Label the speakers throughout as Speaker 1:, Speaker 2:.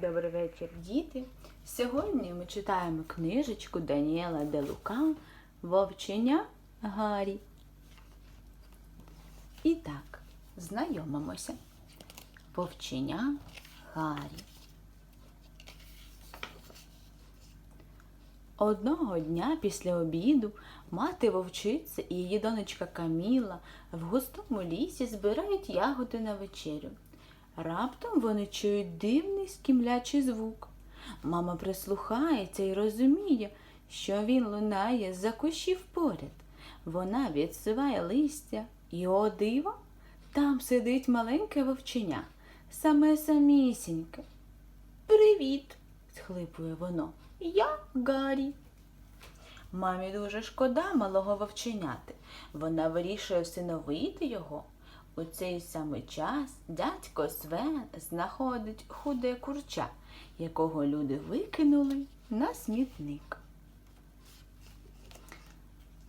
Speaker 1: Добрий вечір, діти. Сьогодні ми читаємо книжечку Даніела де Лука Вовченя Гаррі. І так, знайомимося. Вовченя Гаррі. Одного дня після обіду мати вовчиця і її донечка Каміла в густому лісі збирають ягоди на вечерю. Раптом вони чують дивний скімлячий звук. Мама прислухається і розуміє, що він лунає з-за кущів поряд. Вона відсиває листя і, о диво, там сидить маленьке вовченя, саме самісіньке. Привіт, схлипує воно. Я Гаррі. Мамі дуже шкода малого вовченяти. Вона вирішує всиновити його. У цей самий час дядько Свен знаходить худе курча, якого люди викинули на смітник.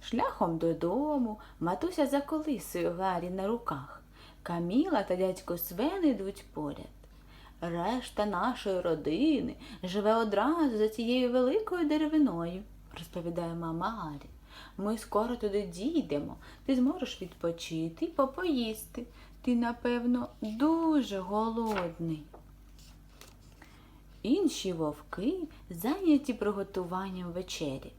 Speaker 1: Шляхом додому матуся заколисує Гаррі на руках. Каміла та дядько Свен йдуть поряд. Решта нашої родини живе одразу за цією великою деревиною, розповідає мама Гаррі. Ми скоро туди дійдемо. Ти зможеш відпочити попоїсти. Ти, напевно, дуже голодний. Інші вовки зайняті приготуванням вечері.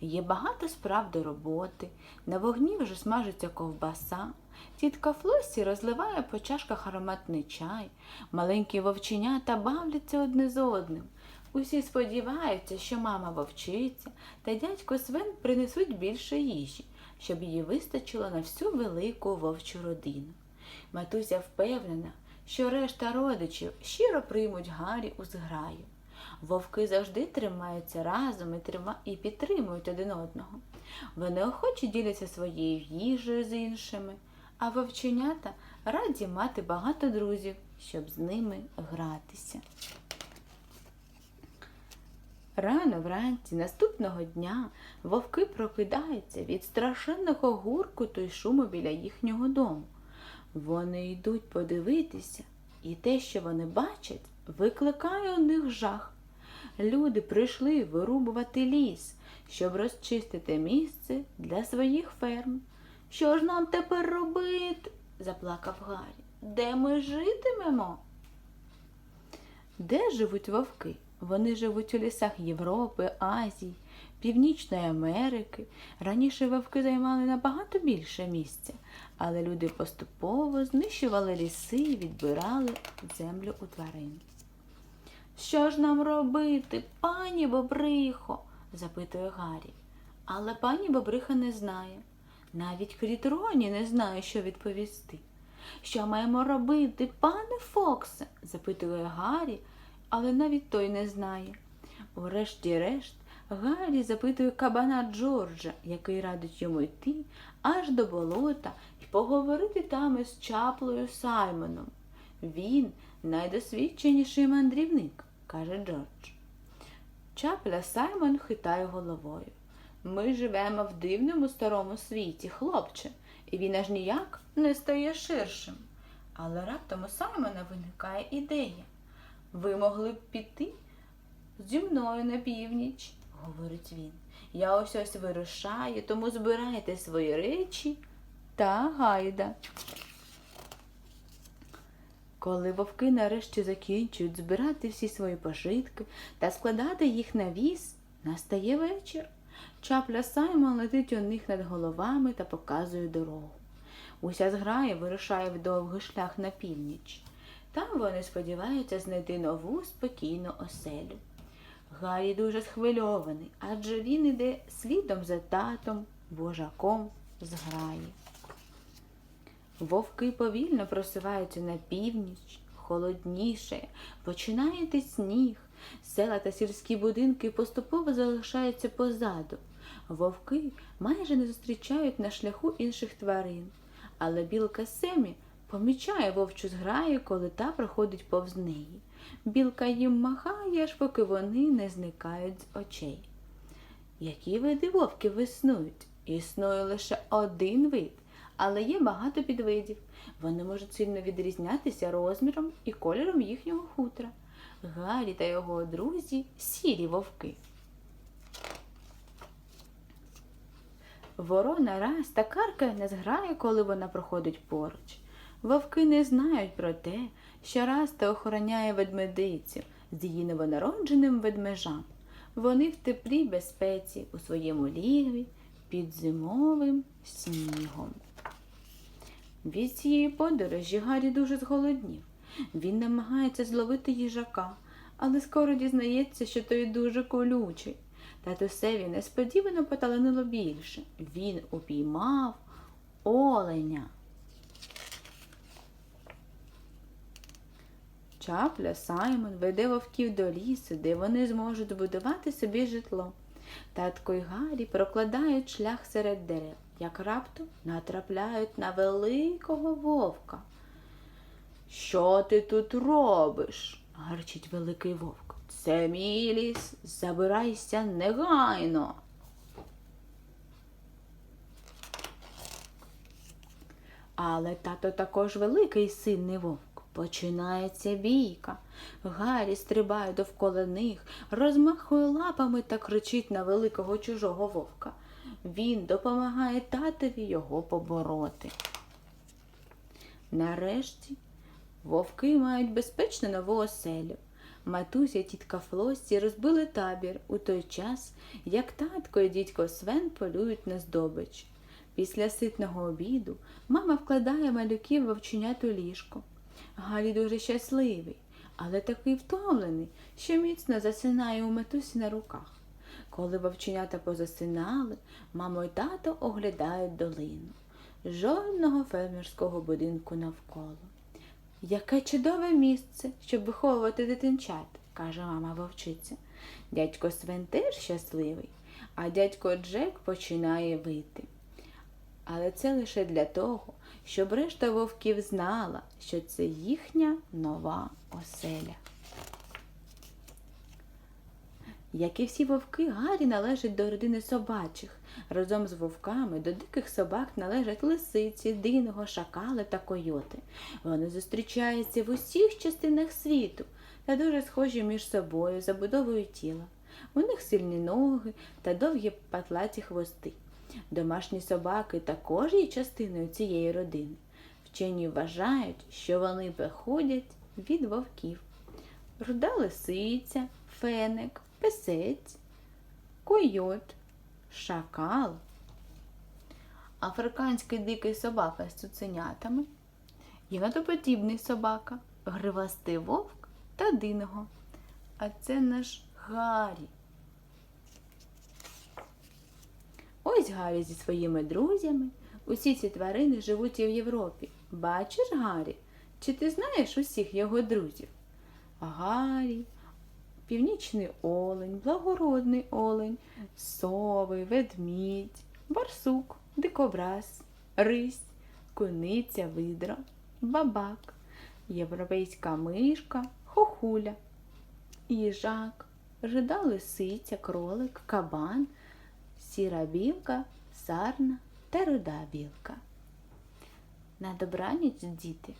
Speaker 1: Є багато справ до роботи. На вогні вже смажиться ковбаса. Тітка Флосі розливає по чашках ароматний чай. Маленькі вовченята бавляться одне з одним. Усі сподіваються, що мама вовчиця та дядько Свен принесуть більше їжі, щоб її вистачило на всю велику вовчу родину. Матуся впевнена, що решта родичів щиро приймуть Гаррі у зграю. Вовки завжди тримаються разом і, трима... і підтримують один одного. Вони охоче діляться своєю їжею з іншими, а вовченята раді мати багато друзів, щоб з ними гратися. Рано вранці наступного дня вовки прокидаються від страшенного гуркуту й шуму біля їхнього дому. Вони йдуть подивитися, і те, що вони бачать, викликає у них жах. Люди прийшли вирубувати ліс, щоб розчистити місце для своїх ферм. Що ж нам тепер робити? заплакав Гаррі. Де ми житимемо? Де живуть вовки? Вони живуть у лісах Європи, Азії, Північної Америки. Раніше вовки займали набагато більше місця, але люди поступово знищували ліси і відбирали землю у тварин. Що ж нам робити, пані Бобрихо? запитує Гаррі. Але пані Бобриха не знає. Навіть Крітроні не знає, що відповісти. Що маємо робити, пане Фоксе? запитує Гаррі, але навіть той не знає. Урешті-решт, Гаррі запитує кабана Джорджа, який радить йому йти аж до болота і поговорити там із чаплою Саймоном. Він найдосвідченіший мандрівник, каже Джордж. Чапля Саймон хитає головою. Ми живемо в дивному старому світі, хлопче, і він аж ніяк не стає ширшим. Але раптом у Саймона виникає ідея. Ви могли б піти зі мною на північ, говорить він. Я ось ось вирушаю, тому збирайте свої речі та гайда. Коли вовки нарешті закінчують збирати всі свої пожитки та складати їх на віз, настає вечір. Чапля Саймон летить у них над головами та показує дорогу. Уся зграя вирушає в довгий шлях на північ. Там вони сподіваються знайти нову спокійну оселю. Гаррі дуже схвильований, адже він іде слідом за татом, вожаком зграї. Вовки повільно просуваються на північ, холодніше, починає сніг, села та сільські будинки поступово залишаються позаду. Вовки майже не зустрічають на шляху інших тварин, але білка Семі помічає вовчу зграю, коли та проходить повз неї. Білка їм махає, аж поки вони не зникають з очей. Які види вовків існують? Існує лише один вид, але є багато підвидів. Вони можуть сильно відрізнятися розміром і кольором їхнього хутра. Гаррі та його друзі сірі вовки. Ворона раз та каркає не зграє, коли вона проходить поруч. Вовки не знають про те, що Раста охороняє ведмедицю з її новонародженим ведмежам. Вони в теплій безпеці у своєму лігві під зимовим снігом. Від цієї подорожі Гаррі дуже зголоднів. Він намагається зловити їжака, але скоро дізнається, що той дуже колючий. Татусеві несподівано поталанило більше. Він упіймав оленя. Чапля Саймон веде вовків до лісу, де вони зможуть збудувати собі житло. Татко й Гаррі прокладають шлях серед дерев, як раптом натрапляють на великого вовка. Що ти тут робиш? гарчить великий вовк. Це мій ліс, забирайся негайно. Але тато також великий сильний вовк. Починається бійка. Гаррі стрибає довкола них, розмахує лапами та кричить на великого чужого вовка. Він допомагає татові його побороти. Нарешті вовки мають безпечну нову оселю. Матуся тітка Флості розбили табір у той час, як татко і дідько Свен полюють на здобич. Після ситного обіду мама вкладає малюків вовченят у ліжко. Галі дуже щасливий, але такий втомлений, що міцно засинає у матусі на руках. Коли вовченята позасинали, мамо й тато оглядають долину. Жодного фермерського будинку навколо. Яке чудове місце, щоб виховувати дитинчат, каже мама вовчиця. Дядько Свен теж щасливий, а дядько Джек починає вити. Але це лише для того, щоб решта вовків знала, що це їхня нова оселя. Як і всі вовки, Гаррі належить до родини собачих. Разом з вовками до диких собак належать лисиці, диного, шакали та койоти. Вони зустрічаються в усіх частинах світу та дуже схожі між собою забудовою тіла. У них сильні ноги та довгі патлаті хвости. Домашні собаки також є частиною цієї родини. Вчені вважають, що вони походять від вовків. Руда лисиця, феник, песець, койот, шакал, африканський дикий собака з цуценятами, єнотоподібний собака, гривастий вовк та диного. А це наш Гаррі. Ось Гаррі зі своїми друзями. Усі ці тварини живуть і в Європі. Бачиш, Гаррі? Чи ти знаєш усіх його друзів? Гаррі, північний олень, благородний олень, сови, ведмідь, барсук, дикобраз, рись, куниця, видра, бабак, європейська мишка, хохуля, їжак, жида лисиця, кролик, кабан, сіра білка, сарна та руда білка. На добраніч, діти!